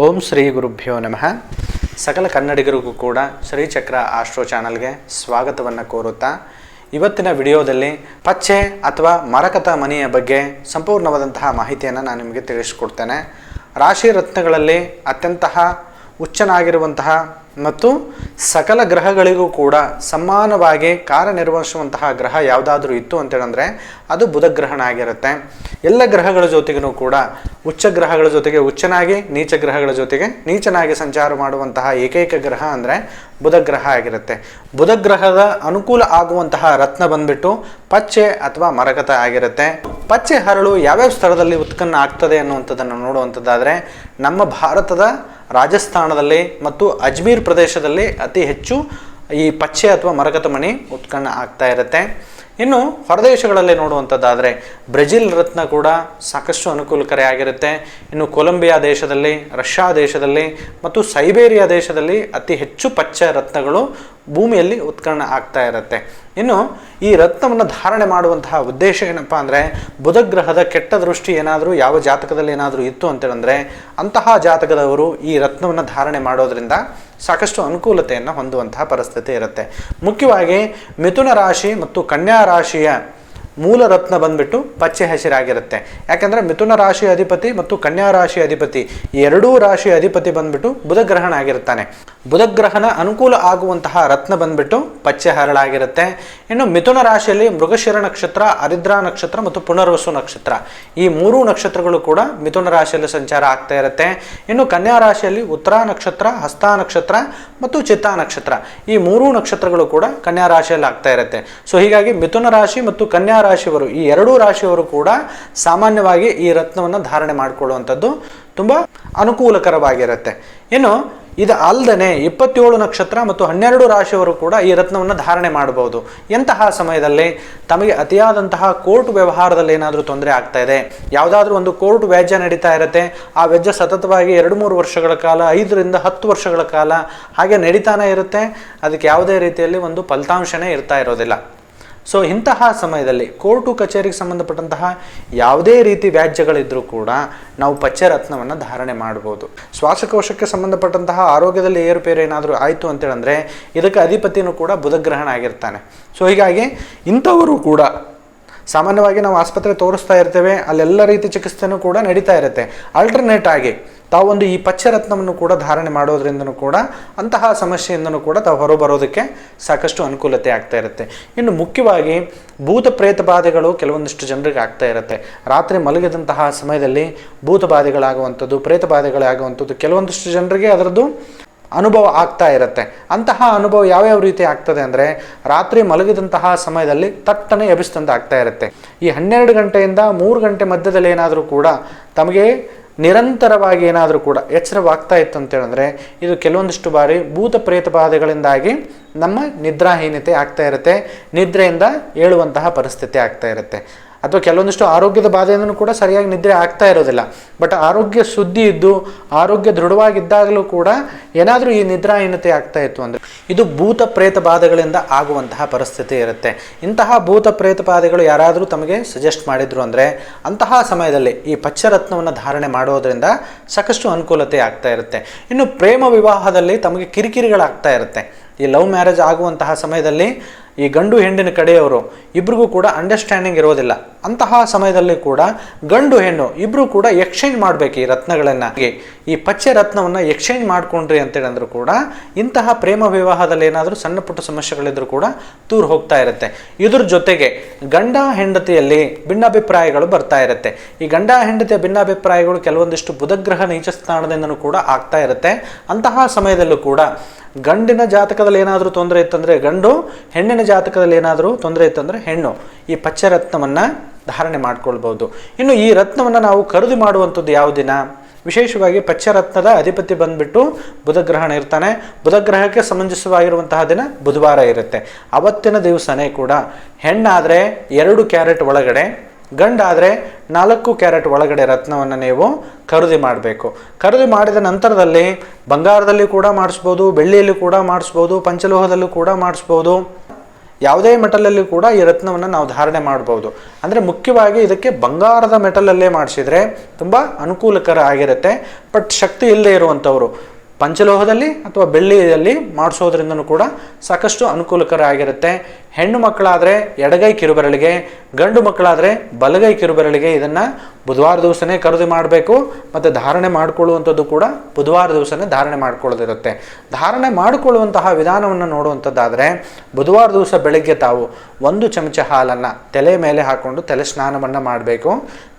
ಓಂ ಶ್ರೀ ಗುರುಭ್ಯೋ ನಮಃ. ಸಕಲ ಕನ್ನಡಿಗರಿಗೂ ಕೂಡ ಶ್ರೀಚಕ್ರ ಆಸ್ಟ್ರೋ ಚಾನಲ್ಗೆ ಸ್ವಾಗತವನ್ನು ಕೋರುತ್ತಾ, ಇವತ್ತಿನ ವಿಡಿಯೋದಲ್ಲಿ ಪಚ್ಚೆ ಅಥವಾ ಮರಕತ ಮನೆಯ ಬಗ್ಗೆ ಸಂಪೂರ್ಣವಾದಂತಹ ಮಾಹಿತಿಯನ್ನು ನಾನು ನಿಮಗೆ ತಿಳಿಸ್ಕೊಡ್ತೇನೆ. ರಾಶಿ ರತ್ನಗಳಲ್ಲಿ ಅತ್ಯಂತಹ ಉಚ್ಚನಾಗಿರುವಂತಹ ಮತ್ತು ಸಕಲ ಗ್ರಹಗಳಿಗೂ ಕೂಡ ಸಮಾನವಾಗಿ ಕಾರ್ಯನಿರ್ವಹಿಸುವಂತಹ ಗ್ರಹ ಯಾವುದಾದ್ರೂ ಇತ್ತು ಅಂತೇಳಂದ್ರೆ ಅದು ಬುಧ ಗ್ರಹಣ ಆಗಿರುತ್ತೆ ಎಲ್ಲ ಗ್ರಹಗಳ ಜೊತೆಗೂ ಕೂಡ ಉಚ್ಚ ಗ್ರಹಗಳ ಜೊತೆಗೆ ಉಚ್ಚನಾಗಿ ನೀಚ ಗ್ರಹಗಳ ಜೊತೆಗೆ ನೀಚನಾಗಿ ಸಂಚಾರ ಮಾಡುವಂತಹ ಏಕೈಕ ಗ್ರಹ ಅಂದರೆ ಬುಧ ಗ್ರಹ ಆಗಿರುತ್ತೆ. ಬುಧ ಗ್ರಹದ ಅನುಕೂಲ ಆಗುವಂತಹ ರತ್ನ ಬಂದ್ಬಿಟ್ಟು ಪಚ್ಚೆ ಅಥವಾ ಮರಕತ ಆಗಿರುತ್ತೆ. ಪಚ್ಚೆ ಹರಳು ಯಾವ್ಯಾವ ಸ್ಥಳದಲ್ಲಿ ಉತ್ಕನ್ನ ಆಗ್ತದೆ ಅನ್ನುವಂಥದ್ದನ್ನು ನೋಡುವಂಥದ್ದಾದರೆ ನಮ್ಮ ಭಾರತದ ರಾಜಸ್ಥಾನದಲ್ಲಿ ಮತ್ತು ಅಜ್ಮೀರ್ ಪ್ರದೇಶದಲ್ಲಿ ಅತಿ ಹೆಚ್ಚು ಈ ಪಚ್ಚೆ ಅಥವಾ ಮರಕತ ಮಣಿ ಉತ್ಕರ್ಣ ಆಗ್ತಾ ಇರುತ್ತೆ. ಇನ್ನು ಹೊರದೇಶಗಳಲ್ಲಿ ನೋಡುವಂಥದ್ದಾದರೆ ಬ್ರೆಜಿಲ್ ರತ್ನ ಕೂಡ ಸಾಕಷ್ಟು ಅನುಕೂಲಕರ ಆಗಿರುತ್ತೆ. ಇನ್ನು ಕೊಲಂಬಿಯಾ ದೇಶದಲ್ಲಿ, ರಷ್ಯಾ ದೇಶದಲ್ಲಿ ಮತ್ತು ಸೈಬೇರಿಯಾ ದೇಶದಲ್ಲಿ ಅತಿ ಹೆಚ್ಚು ಪಚ್ಚೆ ರತ್ನಗಳು ಭೂಮಿಯಲ್ಲಿ ಉತ್ಕರ್ಣ ಆಗ್ತಾ ಇರುತ್ತೆ. ಇನ್ನು ಈ ರತ್ನವನ್ನು ಧಾರಣೆ ಮಾಡುವಂತಹ ಉದ್ದೇಶ ಏನಪ್ಪ ಅಂದರೆ ಬುಧಗ್ರಹದ ಕೆಟ್ಟ ದೃಷ್ಟಿ ಏನಾದರೂ, ಯಾವ ಜಾತಕದಲ್ಲಿ ಏನಾದರೂ ಇತ್ತು ಅಂತೇಳಂದರೆ ಅಂತಹ ಜಾತಕದವರು ಈ ರತ್ನವನ್ನು ಧಾರಣೆ ಮಾಡೋದ್ರಿಂದ ಸಾಕಷ್ಟು ಅನುಕೂಲತೆಯನ್ನು ಹೊಂದುವಂತಹ ಪರಿಸ್ಥಿತಿ ಇರುತ್ತೆ. ಮುಖ್ಯವಾಗಿ ಮಿಥುನ ರಾಶಿ ಮತ್ತು ಕನ್ಯಾ ರಾಶಿಯ ಮೂಲ ರತ್ನ ಬಂದ್ಬಿಟ್ಟು ಪಚ್ಚೆ ಹಸಿರಾಗಿರುತ್ತೆ. ಯಾಕಂದರೆ ಮಿಥುನ ರಾಶಿ ಅಧಿಪತಿ ಮತ್ತು ಕನ್ಯಾ ರಾಶಿ ಅಧಿಪತಿ ಎರಡೂ ರಾಶಿ ಅಧಿಪತಿ ಬಂದ್ಬಿಟ್ಟು ಬುಧಗ್ರಹಣ ಆಗಿರುತ್ತಾನೆ ಬುಧಗ್ರಹಣ ಅನುಕೂಲ ಆಗುವಂತಹ ರತ್ನ ಬಂದ್ಬಿಟ್ಟು ಪಚ್ಚೆ ಹರಳಾಗಿರುತ್ತೆ. ಇನ್ನು ಮಿಥುನ ರಾಶಿಯಲ್ಲಿ ಮೃಗಶಿರ ನಕ್ಷತ್ರ, ಅರಿದ್ರಾ ನಕ್ಷತ್ರ ಮತ್ತು ಪುನರ್ವಸು ನಕ್ಷತ್ರ. ಈ ಮೂರು ನಕ್ಷತ್ರಗಳು ಕೂಡ ಮಿಥುನ ರಾಶಿಯಲ್ಲಿ ಸಂಚಾರ ಆಗ್ತಾ ಇರುತ್ತೆ. ಇನ್ನು ಕನ್ಯಾ ರಾಶಿಯಲ್ಲಿ ಉತ್ತರ ನಕ್ಷತ್ರ, ಹಸ್ತ ನಕ್ಷತ್ರ ಮತ್ತು ಚಿತ್ತಾ ನಕ್ಷತ್ರ. ಈ ಮೂರು ನಕ್ಷತ್ರಗಳು ಕೂಡ ಕನ್ಯಾ ರಾಶಿಯಲ್ಲಿ ಆಗ್ತಾ ಇರುತ್ತೆ. ಸೊ ಹೀಗಾಗಿ ಮಿಥುನ ರಾಶಿ ಮತ್ತು ಕನ್ಯಾ ರಾಶಿಯವರು, ಈ ಎರಡೂ ರಾಶಿಯವರು ಕೂಡ ಸಾಮಾನ್ಯವಾಗಿ ಈ ರತ್ನವನ್ನು ಧಾರಣೆ ಮಾಡಿಕೊಳ್ಳುವಂಥದ್ದು ತುಂಬ ಅನುಕೂಲಕರವಾಗಿರುತ್ತೆ. ಇನ್ನು ಇದು ಅಲ್ಲದೆ ಇಪ್ಪತ್ತೇಳು ನಕ್ಷತ್ರ ಮತ್ತು ಹನ್ನೆರಡು ರಾಶಿಯವರು ಕೂಡ ಈ ರತ್ನವನ್ನು ಧಾರಣೆ ಮಾಡಬಹುದು ಎಂತಹ ಸಮಯದಲ್ಲಿ ತಮಗೆ ಅತಿಯಾದಂತಹ ಕೋರ್ಟ್ ವ್ಯವಹಾರದಲ್ಲಿ ಏನಾದರೂ ತೊಂದರೆ ಆಗ್ತಾ ಇದೆ, ಯಾವುದಾದ್ರೂ ಒಂದು ಕೋರ್ಟ್ ವ್ಯಾಜ್ಯ ನಡೀತಾ ಇರುತ್ತೆ, ಆ ವ್ಯಾಜ್ಯ ಸತತವಾಗಿ ಎರಡು ಮೂರು ವರ್ಷಗಳ ಕಾಲ, ಐದರಿಂದ ಹತ್ತು ವರ್ಷಗಳ ಕಾಲ ಹಾಗೆ ನಡೀತಾನೆ ಇರುತ್ತೆ, ಅದಕ್ಕೆ ಯಾವುದೇ ರೀತಿಯಲ್ಲಿ ಒಂದು ಫಲಿತಾಂಶನೇ ಇರ್ತಾ ಇರೋದಿಲ್ಲ. ಸೊ ಇಂತಹ ಸಮಯದಲ್ಲಿ ಕೋರ್ಟು ಕಚೇರಿಗೆ ಸಂಬಂಧಪಟ್ಟಂತಹ ಯಾವುದೇ ರೀತಿ ವ್ಯಾಜ್ಯಗಳಿದ್ದರೂ ಕೂಡ ನಾವು ಪಚ್ಚರತ್ನವನ್ನು ಧಾರಣೆ ಮಾಡ್ಬೋದು. ಶ್ವಾಸಕೋಶಕ್ಕೆ ಸಂಬಂಧಪಟ್ಟಂತಹ ಆರೋಗ್ಯದಲ್ಲಿ ಏರುಪೇರು ಏನಾದರೂ ಆಯಿತು ಅಂತೇಳಂದರೆ ಇದಕ್ಕೆ ಅಧಿಪತಿನೂ ಕೂಡ ಬುಧಗ್ರಹಣ ಆಗಿರ್ತಾನೆ. ಸೊ ಹೀಗಾಗಿ ಇಂಥವರು ಕೂಡ ಸಾಮಾನ್ಯವಾಗಿ ನಾವು ಆಸ್ಪತ್ರೆ ತೋರಿಸ್ತಾ ಇರ್ತೇವೆ, ಅಲ್ಲೆಲ್ಲ ರೀತಿ ಚಿಕಿತ್ಸೆನೂ ಕೂಡ ನಡೀತಾ ಇರುತ್ತೆ. ಆಲ್ಟರ್ನೇಟ್ ಆಗಿ ತಾವೊಂದು ಈ ಪಚ್ಚರತ್ನವನ್ನು ಕೂಡ ಧಾರಣೆ ಮಾಡೋದ್ರಿಂದನೂ ಕೂಡ ಅಂತಹ ಸಮಸ್ಯೆಯಿಂದನೂ ಕೂಡ ತಾವು ಹೊರಬರೋದಕ್ಕೆ ಸಾಕಷ್ಟು ಅನುಕೂಲತೆ ಆಗ್ತಾ ಇರುತ್ತೆ. ಇನ್ನು ಮುಖ್ಯವಾಗಿ ಭೂತ ಪ್ರೇತ ಬಾಧೆಗಳು ಕೆಲವೊಂದಿಷ್ಟು ಜನರಿಗೆ ಆಗ್ತಾ ಇರುತ್ತೆ. ರಾತ್ರಿ ಮಲಗಿದಂತಹ ಸಮಯದಲ್ಲಿ ಭೂತ ಬಾಧೆಗಳಾಗುವಂಥದ್ದು, ಪ್ರೇತ ಬಾಧೆಗಳಾಗುವಂಥದ್ದು ಕೆಲವೊಂದಿಷ್ಟು ಜನರಿಗೆ ಅದರದ್ದು ಅನುಭವ ಆಗ್ತಾ ಇರುತ್ತೆ. ಅಂತಹ ಅನುಭವ ಯಾವ್ಯಾವ ರೀತಿ ಆಗ್ತದೆ ಅಂದರೆ ರಾತ್ರಿ ಮಲಗಿದಂತಹ ಸಮಯದಲ್ಲಿ ತಟ್ಟನೆ ಎಬ್ಬಿಸ್ತಂತ ಆಗ್ತಾ ಇರುತ್ತೆ. ಈ ಹನ್ನೆರಡು ಗಂಟೆಯಿಂದ ಮೂರು ಗಂಟೆ ಮಧ್ಯದಲ್ಲಿ ಏನಾದರೂ ಕೂಡ ತಮಗೆ ನಿರಂತರವಾಗಿ ಏನಾದರೂ ಕೂಡ ಎಚ್ಚರವಾಗ್ತಾ ಇತ್ತು ಅಂತೇಳಿದ್ರೆ ಇದು ಕೆಲವೊಂದಿಷ್ಟು ಬಾರಿ ಭೂತ ಪ್ರೇತ ಬಾಧೆಗಳಿಂದಾಗಿ ನಮ್ಮ ನಿದ್ರಾಹೀನತೆ ಆಗ್ತಾ ಇರುತ್ತೆ, ನಿದ್ರೆಯಿಂದ ಏಳುವಂತಹ ಪರಿಸ್ಥಿತಿ ಆಗ್ತಾ ಇರುತ್ತೆ. ಅಥವಾ ಕೆಲವೊಂದಿಷ್ಟು ಆರೋಗ್ಯದ ಬಾಧೆಯನ್ನು ಕೂಡ ಸರಿಯಾಗಿ ನಿದ್ರೆ ಆಗ್ತಾ ಇರೋದಿಲ್ಲ. ಬಟ್ ಆರೋಗ್ಯ ಸುದ್ದಿ ಇದ್ದು, ಆರೋಗ್ಯ ದೃಢವಾಗಿದ್ದಾಗಲೂ ಕೂಡ ಏನಾದರೂ ಈ ನಿದ್ರಾಹೀನತೆ ಆಗ್ತಾ ಇತ್ತು ಅಂದರೆ ಇದು ಭೂತ ಪ್ರೇತ ಬಾಧೆಗಳಿಂದ ಆಗುವಂತಹ ಪರಿಸ್ಥಿತಿ ಇರುತ್ತೆ. ಇಂತಹ ಭೂತ ಪ್ರೇತ ಬಾಧೆಗಳು ಯಾರಾದರೂ ತಮಗೆ ಸಜೆಸ್ಟ್ ಮಾಡಿದ್ರು ಅಂದರೆ ಅಂತಹ ಸಮಯದಲ್ಲಿ ಈ ಪಚ್ಚರತ್ನವನ್ನು ಧಾರಣೆ ಮಾಡೋದ್ರಿಂದ ಸಾಕಷ್ಟು ಅನುಕೂಲತೆ ಆಗ್ತಾ ಇರುತ್ತೆ. ಇನ್ನು ಪ್ರೇಮ ವಿವಾಹದಲ್ಲಿ ತಮಗೆ ಕಿರಿಕಿರಿಗಳಾಗ್ತಾ ಇರುತ್ತೆ. ಈ ಲವ್ ಮ್ಯಾರೇಜ್ ಆಗುವಂತಹ ಸಮಯದಲ್ಲಿ ಈ ಗಂಡು ಹೆಣ್ಣಿನ ಕಡೆಯವರು ಇಬ್ರಿಗೂ ಕೂಡ ಅಂಡರ್ಸ್ಟ್ಯಾಂಡಿಂಗ್ ಇರೋದಿಲ್ಲ. ಅಂತಹ ಸಮಯದಲ್ಲಿ ಕೂಡ ಗಂಡು ಹೆಣ್ಣು ಇಬ್ಬರು ಕೂಡ ಎಕ್ಸ್ಚೇಂಜ್ ಮಾಡಬೇಕು ಈ ರತ್ನಗಳನ್ನು. ಈ ಪಚ್ಚೆ ರತ್ನವನ್ನು ಎಕ್ಸ್ಚೇಂಜ್ ಮಾಡ್ಕೊಂಡ್ರಿ ಅಂತೇಳಂದ್ರೂ ಕೂಡ ಇಂತಹ ಪ್ರೇಮ ವಿವಾಹದಲ್ಲಿ ಏನಾದರೂ ಸಣ್ಣ ಪುಟ್ಟ ಸಮಸ್ಯೆಗಳಿದ್ರೂ ಕೂಡ ದೂರ ಹೋಗ್ತಾ ಇರುತ್ತೆ. ಇದ್ರ ಜೊತೆಗೆ ಗಂಡ ಹೆಂಡತಿಯಲ್ಲಿ ಭಿನ್ನಾಭಿಪ್ರಾಯಗಳು ಬರ್ತಾ ಇರುತ್ತೆ. ಈ ಗಂಡ ಹೆಂಡತಿಯ ಭಿನ್ನಾಭಿಪ್ರಾಯಗಳು ಕೆಲವೊಂದಿಷ್ಟು ಬುಧಗ್ರಹ ನೀಚ ಸ್ಥಾನದಿಂದನೂ ಕೂಡ ಆಗ್ತಾ ಇರುತ್ತೆ. ಅಂತಹ ಸಮಯದಲ್ಲೂ ಕೂಡ ಗಂಡಿನ ಜಾತಕದಲ್ಲಿ ಏನಾದರೂ ತೊಂದರೆ ಇತ್ತಂದರೆ ಗಂಡು, ಹೆಣ್ಣಿನ ಜಾತಕದಲ್ಲಿ ಏನಾದರೂ ತೊಂದರೆ ಇತ್ತಂದರೆ ಹೆಣ್ಣು. ಈ ಪಚ್ಚರತ್ನವನ್ನು ಧಾರಣೆ ಮಾಡ್ಕೊಳ್ಬೋದು ಇನ್ನು ಈ ರತ್ನವನ್ನು ನಾವು ಖರೀದಿ ಮಾಡುವಂಥದ್ದು ಯಾವ ದಿನ? ವಿಶೇಷವಾಗಿ ಪಚ್ಚರತ್ನದ ಅಧಿಪತಿ ಬಂದ್ಬಿಟ್ಟು ಬುಧಗ್ರಹಣ ಇರ್ತಾನೆ. ಬುಧಗ್ರಹಕ್ಕೆ ಸಮಂಜಸವಾಗಿರುವಂತಹ ದಿನ ಬುಧವಾರ ಇರುತ್ತೆ. ಅವತ್ತಿನ ದಿವಸನೇ ಕೂಡ. ಹೆಣ್ಣಾದರೆ ಎರಡು ಕ್ಯಾರೆಟ್ ಒಳಗಡೆ ಗಂಡಾದರೆ ನಾಲ್ಕು ಕ್ಯಾರೆಟ್ ಒಳಗಡೆ ರತ್ನವನ್ನು ನೀವು ಖರೀದಿ ಮಾಡಬೇಕು. ಖರೀದಿ ಮಾಡಿದ ನಂತರದಲ್ಲಿ ಬಂಗಾರದಲ್ಲಿ ಕೂಡ ಮಾಡಿಸ್ಬೋದು, ಬೆಳ್ಳಿಯಲ್ಲಿ ಕೂಡ ಮಾಡಿಸ್ಬೋದು, ಪಂಚಲೋಹದಲ್ಲೂ ಕೂಡ ಮಾಡಿಸ್ಬೋದು. ಯಾವುದೇ ಮೆಟಲಲ್ಲಿ ಕೂಡ ಈ ರತ್ನವನ್ನು ನಾವು ಧಾರಣೆ ಮಾಡ್ಬೋದು. ಅಂದರೆ ಮುಖ್ಯವಾಗಿ ಇದಕ್ಕೆ ಬಂಗಾರದ ಮೆಟಲಲ್ಲೇ ಮಾಡಿಸಿದರೆ ತುಂಬ ಅನುಕೂಲಕರ ಆಗಿರುತ್ತೆ. ಬಟ್ ಶಕ್ತಿ ಇಲ್ಲದೆ ಇರುವಂಥವ್ರು ಪಂಚಲೋಹದಲ್ಲಿ ಅಥವಾ ಬೆಳ್ಳಿಯಲ್ಲಿ ಮಾಡಿಸೋದ್ರಿಂದನೂ ಕೂಡ ಸಾಕಷ್ಟು ಅನುಕೂಲಕರ ಆಗಿರುತ್ತೆ ಹೆಣ್ಣು ಮಕ್ಕಳಾದರೆ ಎಡಗೈ ಕಿರುಬೆರಳಿಗೆ, ಗಂಡು ಮಕ್ಕಳಾದರೆ ಬಲಗೈ ಕಿರುಬೆರಳಿಗೆ ಇದನ್ನು ಬುಧವಾರ ದಿವಸನೇ ಖರೀದಿ ಮಾಡಬೇಕು. ಮತ್ತು ಧಾರಣೆ ಮಾಡಿಕೊಳ್ಳುವಂಥದ್ದು ಕೂಡ ಬುಧವಾರ ದಿವಸನೇ ಧಾರಣೆ ಮಾಡಿಕೊಳ್ಳೋದಿರುತ್ತೆ. ಧಾರಣೆ ಮಾಡಿಕೊಳ್ಳುವಂತಹ ವಿಧಾನವನ್ನು ನೋಡುವಂಥದ್ದಾದರೆ ಬುಧವಾರ ದಿವಸ ಬೆಳಗ್ಗೆ ತಾವು ಒಂದು ಚಮಚ ಹಾಲನ್ನು ತಲೆ ಮೇಲೆ ಹಾಕ್ಕೊಂಡು ತಲೆ ಸ್ನಾನವನ್ನು ಮಾಡಬೇಕು.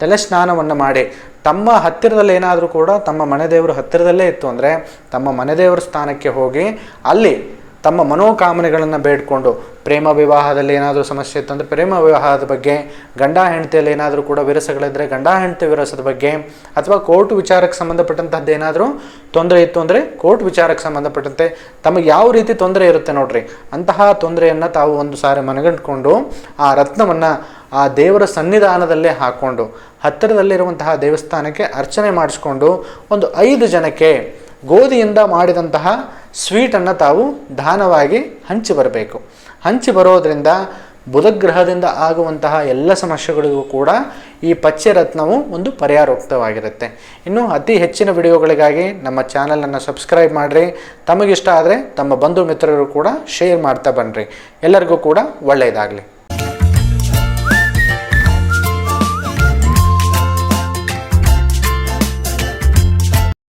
ತಲೆ ಸ್ನಾನವನ್ನು ಮಾಡಿ ತಮ್ಮ ಹತ್ತಿರದಲ್ಲಿ ಏನಾದರೂ ಕೂಡ ತಮ್ಮ ಮನೆ ದೇವರ ಹತ್ತಿರದಲ್ಲೇ ಇತ್ತು ಅಂದರೆ ತಮ್ಮ ಮನೆ ದೇವರ ಸ್ಥಾನಕ್ಕೆ ಹೋಗಿ ಅಲ್ಲಿ ತಮ್ಮ ಮನೋಕಾಮನೆಗಳನ್ನು ಬೇಡ್ಕೊಂಡು ಪ್ರೇಮ ವಿವಾಹದಲ್ಲಿ ಏನಾದರೂ ಸಮಸ್ಯೆ ಇತ್ತು ಅಂದರೆ ಪ್ರೇಮ ವಿವಾಹದ ಬಗ್ಗೆ, ಗಂಡ ಹೆಂಡತಿಯಲ್ಲಿ ಏನಾದರೂ ಕೂಡ ವಿರಸಗಳಿದ್ದರೆ ಗಂಡ ಹೆಂಡತಿ ವಿರಸದ ಬಗ್ಗೆ ಅಥವಾ ಕೋರ್ಟ್ ವಿಚಾರಕ್ಕೆ ಸಂಬಂಧಪಟ್ಟಂತಹದ್ದು ಏನಾದರೂ ತೊಂದರೆ ಇತ್ತು ಅಂದರೆ ಕೋರ್ಟ್ ವಿಚಾರಕ್ಕೆ ಸಂಬಂಧಪಟ್ಟಂತೆ ತಮಗೆ ಯಾವ ರೀತಿ ತೊಂದರೆ ಇರುತ್ತೆ ನೋಡ್ರಿ. ಅಂತಹ ತೊಂದರೆಯನ್ನು ತಾವು ಒಂದು ಸಾರಿ ಮನಗಂಡ್ಕೊಂಡು ಆ ರತ್ನವನ್ನು ಆ ದೇವರ ಸನ್ನಿಧಾನದಲ್ಲೇ ಹಾಕ್ಕೊಂಡು ಹತ್ತಿರದಲ್ಲಿರುವಂತಹ ದೇವಸ್ಥಾನಕ್ಕೆ ಅರ್ಚನೆ ಮಾಡಿಸ್ಕೊಂಡು ಒಂದು ಐದು ಜನಕ್ಕೆ ಗೋಧಿಯಿಂದ ಮಾಡಿದಂತಹ ಸ್ವೀಟನ್ನು ತಾವು ದಾನವಾಗಿ ಹಂಚಿ ಬರಬೇಕು. ಹಂಚಿ ಬರೋದರಿಂದ ಬುಧಗ್ರಹದಿಂದ ಆಗುವಂತಹ ಎಲ್ಲ ಸಮಸ್ಯೆಗಳಿಗೂ ಕೂಡ ಈ ಪಚ್ಚರತ್ನವು ಒಂದು ಪರ್ಯಾರೋಕ್ತವಾಗಿರುತ್ತೆ. ಇನ್ನು ಅತಿ ಹೆಚ್ಚಿನ ವಿಡಿಯೋಗಳಿಗಾಗಿ ನಮ್ಮ ಚಾನಲನ್ನು ಸಬ್ಸ್ಕ್ರೈಬ್ ಮಾಡಿರಿ. ತಮಗಿಷ್ಟ ಆದರೆ ತಮ್ಮ ಬಂಧು ಮಿತ್ರರು ಕೂಡ ಶೇರ್ ಮಾಡ್ತಾ ಬನ್ನಿರಿ ಎಲ್ಲರಿಗೂ ಕೂಡ ಒಳ್ಳೆಯದಾಗಲಿ.